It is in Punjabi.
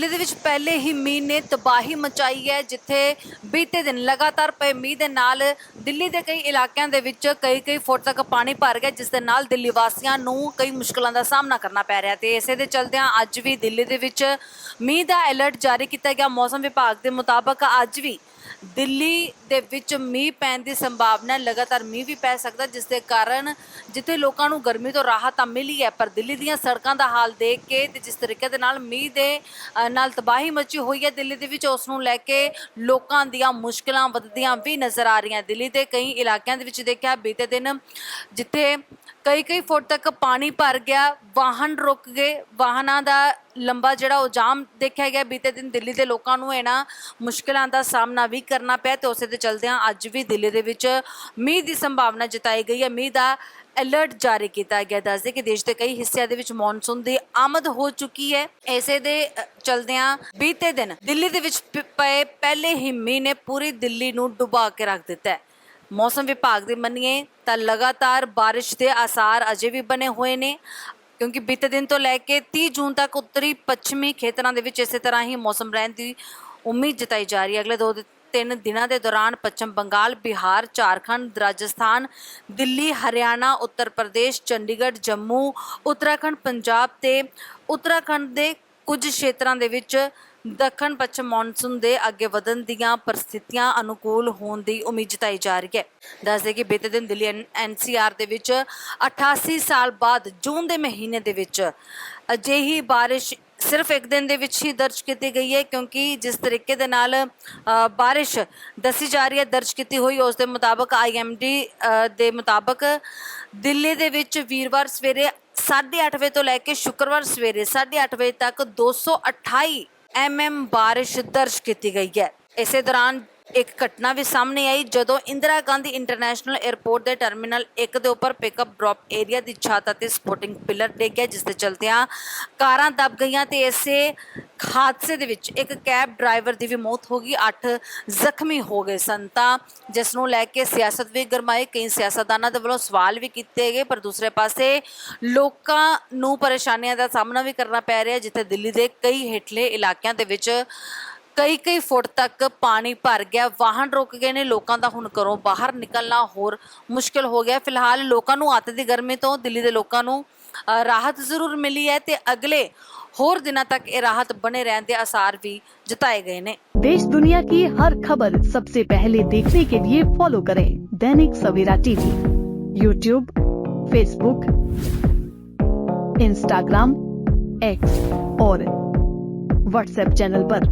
ਦਿੱਲੀ ਦੇ ਵਿੱਚ ਪਹਿਲੇ ਹੀ ਮੀਂਹ ਨੇ ਤਬਾਹੀ ਮਚਾਈ ਹੈ, ਜਿੱਥੇ ਬੀਤੇ ਦਿਨ ਲਗਾਤਾਰ ਪਏ ਮੀਂਹ ਦੇ ਨਾਲ ਦਿੱਲੀ ਦੇ ਕਈ ਇਲਾਕਿਆਂ ਦੇ ਵਿੱਚ ਕਈ ਕਈ ਫੁੱਟ ਤੱਕ ਪਾਣੀ ਭਰ ਗਿਆ, ਜਿਸ ਦੇ ਨਾਲ ਦਿੱਲੀ ਵਾਸੀਆਂ ਨੂੰ ਕਈ ਮੁਸ਼ਕਲਾਂ ਦਾ ਸਾਹਮਣਾ ਕਰਨਾ ਪੈ ਰਿਹਾ ਤੇ ਇਸੇ ਦੇ ਚਲਦਿਆਂ ਅੱਜ ਵੀ ਦਿੱਲੀ ਦੇ ਵਿੱਚ ਮੀਂਹ ਦਾ ਅਲਰਟ ਜਾਰੀ ਕੀਤਾ ਗਿਆ। ਮੌਸਮ ਵਿਭਾਗ ਦੇ ਮੁਤਾਬਕ ਅੱਜ ਵੀ ਦਿੱਲੀ ਦੇ ਵਿੱਚ ਮੀਂਹ ਪੈਣ ਦੀ ਸੰਭਾਵਨਾ, ਲਗਾਤਾਰ ਮੀਂਹ ਵੀ ਪੈ ਸਕਦਾ, ਜਿਸ ਦੇ ਕਾਰਨ ਜਿੱਥੇ ਲੋਕਾਂ ਨੂੰ ਗਰਮੀ ਤੋਂ ਰਾਹਤ ਤਾਂ ਮਿਲੀ ਹੈ, ਪਰ ਦਿੱਲੀ ਦੀਆਂ ਸੜਕਾਂ ਦਾ ਹਾਲ ਦੇਖ ਕੇ ਤੇ ਜਿਸ ਤਰੀਕੇ ਦੇ ਨਾਲ ਮੀਂਹ ਦੇ ਨਾਲ ਤਬਾਹੀ ਮਚੀ ਹੋਈ ਹੈ, ਦਿੱਲੀ ਦੇ ਵਿੱਚ ਉਸ ਨੂੰ ਲੈ ਕੇ ਲੋਕਾਂ ਦੀਆਂ ਮੁਸ਼ਕਲਾਂ ਵੱਧਦੀਆਂ ਵੀ ਨਜ਼ਰ ਆ ਰਹੀਆਂ। ਦਿੱਲੀ ਦੇ ਕਈ ਇਲਾਕਿਆਂ ਦੇ ਵਿੱਚ ਦੇਖਿਆ, ਬੀਤੇ ਦਿਨ ਜਿੱਥੇ ਕਈ ਕਈ ਫੁੱਟ ਤੱਕ ਪਾਣੀ ਭਰ ਗਿਆ, ਵਾਹਨ ਰੁਕ ਗਏ, ਵਾਹਨਾਂ ਦਾ ਲੰਬਾ ਜਿਹੜਾ ਉਹ ਜਾਮ ਦੇਖਿਆ ਗਿਆ, ਬੀਤੇ ਦਿਨ ਦਿੱਲੀ ਦੇ ਲੋਕਾਂ ਨੂੰ ਇਹਨਾਂ ਮੁਸ਼ਕਲਾਂ ਦਾ ਸਾਹਮਣਾ ਵੀ ਕਰਨਾ ਪਿਆ ਤੇ ਉਸੇ ਦੇ ਚਲਦਿਆਂ ਅੱਜ ਵੀ ਦਿੱਲੀ ਦੇ ਵਿੱਚ ਮੀਂਹ ਦੀ ਸੰਭਾਵਨਾ ਜਤਾਈ ਗਈ ਹੈ। ਮੀਂਹ ਦਾ ਅਲਰਟ ਜਾਰੀ ਕੀਤਾ ਗਿਆ। ਦੱਸਦੇ ਕਿ ਦੇਸ਼ ਦੇ ਕਈ ਹਿੱਸਿਆਂ ਦੇ ਵਿੱਚ ਮੌਨਸੂਨ ਦੀ ਆਮਦ ਹੋ ਚੁੱਕੀ ਹੈ। ਐਸੇ ਦੇ ਚਲਦਿਆਂ ਬੀਤੇ ਦਿਨ ਦਿੱਲੀ ਦੇ ਵਿੱਚ ਪਏ ਪਹਿਲੇ ਹੀ ਮੀਂਹ ਨੇ ਪੂਰੀ ਦਿੱਲੀ ਨੂੰ ਡੁਬਾ ਕੇ ਰੱਖ ਦਿੱਤਾ ਹੈ। ਮੌਸਮ ਵਿਭਾਗ ਦੇ ਮੰਨੀਏ ਤਾਂ ਲਗਾਤਾਰ ਬਾਰਿਸ਼ ਦੇ ਆਸਾਰ ਅਜੇ ਵੀ ਬਣੇ ਹੋਏ ਨੇ। ਕਿਉਂਕਿ ਬੀਤੇ ਦਿਨ ਤੋਂ ਲੈ ਕੇ 30 ਜੂਨ ਤੱਕ ਉੱਤਰੀ ਪੱਛਮੀ ਖੇਤਰਾਂ ਦੇ ਵਿੱਚ ਇਸੇ ਤਰ੍ਹਾਂ ਹੀ ਮੌਸਮ ਰਹਿਣ ਦੀ ਉਮੀਦ ਜਤਾਈ ਜਾ ਰਹੀ ਹੈ। ਅਗਲੇ ਦੋ, ਤਿੰਨ ਦਿਨਾਂ ਦੇ ਦੌਰਾਨ ਪੱਛਮ ਬੰਗਾਲ, ਬਿਹਾਰ, ਝਾਰਖੰਡ, ਰਾਜਸਥਾਨ, ਦਿੱਲੀ, ਹਰਿਆਣਾ, ਉੱਤਰ ਪ੍ਰਦੇਸ਼, ਚੰਡੀਗੜ੍ਹ, ਜੰਮੂ, ਉੱਤਰਾਖੰਡ, ਪੰਜਾਬ ਤੇ ਉੱਤਰਾਖੰਡ ਦੇ ਕੁਝ ਖੇਤਰਾਂ ਦੇ ਵਿੱਚ ਦੱਖਣ ਪੱਛਮ ਮੌਨਸੂਨ ਦੇ ਅੱਗੇ ਵਧਣ ਦੀਆਂ ਪਰਿਸਥਿਤੀਆਂ ਅਨੁਕੂਲ ਹੋਣ ਦੀ ਉਮੀਦ ਜਤਾਈ ਜਾ ਰਹੀ ਹੈ। ਦੱਸਦੇ ਕਿ ਬੀਤੇ ਦਿਨ ਦਿੱਲੀ ਐਨਸੀਆਰ ਦੇ ਵਿੱਚ 88 ਸਾਲ ਬਾਅਦ ਜੂਨ ਦੇ ਮਹੀਨੇ ਦੇ ਵਿੱਚ ਅਜਿਹੀ ਬਾਰਿਸ਼ ਸਿਰਫ ਇੱਕ ਦਿਨ ਦੇ ਵਿੱਚ ਹੀ ਦਰਜ ਕੀਤੀ ਗਈ ਹੈ ਕਿਉਂਕਿ ਜਿਸ ਤਰੀਕੇ ਦੇ ਨਾਲ ਅ, ਬਾਰਿਸ਼ ਦੱਸੀ ਜਾ ਰਹੀ ਹੈ ਦਰਜ ਕੀਤੀ ਹੋਈ ਉਸ ਦੇ ਮੁਤਾਬਕ ਆਈਐਮਡੀ ਦੇ ਮੁਤਾਬਕ ਦਿੱਲੀ ਦੇ ਵਿੱਚ ਵੀਰਵਾਰ ਸਵੇਰੇ 8:30 ਵਜੇ ਤੋਂ ਲੈ ਕੇ ਸ਼ੁੱਕਰਵਾਰ ਸਵੇਰੇ 8:30 ਵਜੇ ਤੱਕ 228 ਐਮਐਮ ਬਾਰਿਸ਼ ਦਰਜ ਕੀਤੀ ਗਈ ਹੈ। ਇਸੇ ਦੌਰਾਨ ਇੱਕ ਘਟਨਾ ਵੀ ਸਾਹਮਣੇ ਆਈ ਜਦੋਂ ਇੰਦਰਾ ਗਾਂਧੀ ਇੰਟਰਨੈਸ਼ਨਲ 에ਅਰਪੋਰਟ ਦੇ ਟਰਮੀਨਲ 1 ਦੇ ਉੱਪਰ ਪਿਕਅਪ ਡ੍ਰੌਪ ਏਰੀਆ ਦੀ ਛੱਤ ਅਤੇ ਸਪੋਰਟਿੰਗ ਪਿਲਰ ਡਿੱਗ ਗਿਆ, ਜਿਸ ਦੇ ਚਲਦਿਆਂ ਕਾਰਾਂ ਦਬ ਗਈਆਂ ਤੇ ਇਸੇ ਹਾਦਸੇ ਦੇ ਵਿੱਚ ਇੱਕ ਕੈਬ ਡਰਾਈਵਰ ਦੀ ਵੀ ਮੌਤ ਹੋ ਗਈ 8 ਜ਼ਖਮੀ ਹੋ ਗਏ ਸਨ। ਤਾਂ ਜਿਸ ਨੂੰ ਲੈ ਕੇ ਸਿਆਸਤ ਵੀ ਗਰਮਾਈ, ਕਈ ਸਿਆਸਤਦਾਨਾਂ ਦੇ ਵੱਲੋਂ ਸਵਾਲ ਵੀ ਕੀਤੇ ਗਏ, ਪਰ ਦੂਸਰੇ ਪਾਸੇ ਲੋਕਾਂ ਨੂੰ ਪਰੇਸ਼ਾਨੀਆਂ ਦਾ ਸਾਹਮਣਾ ਵੀ ਕਰਨਾ ਪੈ ਰਿਹਾ, ਜਿੱਥੇ ਦਿੱਲੀ ਦੇ ਕਈ ਹੇਠਲੇ ਇਲਾਕਿਆਂ ਦੇ ਵਿੱਚ ਕਈ ਕਈ ਫੁੱਟ ਤੱਕ ਪਾਣੀ ਭਰ ਗਿਆ ਵਾਹਨ ਰੁਕ ਗਏ ਨੇ ਲੋਕਾਂ ਦਾ ਹੁਣ ਘਰੋਂ ਬਾਹਰ ਨਿਕਲਣਾ ਹੋਰ ਮੁਸ਼ਕਲ ਹੋ ਗਿਆ ਫਿਲਹਾਲ ਲੋਕਾਂ ਨੂੰ ਅੱਤ ਦੀ ਗਰਮੀ ਤੋਂ ਦਿੱਲੀ ਦੇ ਲੋਕਾਂ ਨੂੰ ਅ, ਰਾਹਤ ਜ਼ਰੂਰ ਮਿਲੀ ਹੈ ਤੇ ਅਗਲੇ ਹੋਰ ਦਿਨਾਂ ਤੱਕ ਇਹ ਰਾਹਤ ਬਣੇ ਰਹਿਣ ਦੇ ਆਸਾਰ ਵੀ ਜਤਾਏ ਗਏ ਨੇ देश दुनिया की हर खबर सबसे पहले देखने के लिए फॉलो करें Dainik Savera TV YouTube Facebook Instagram X और व्हाट्सएप चैनल पर।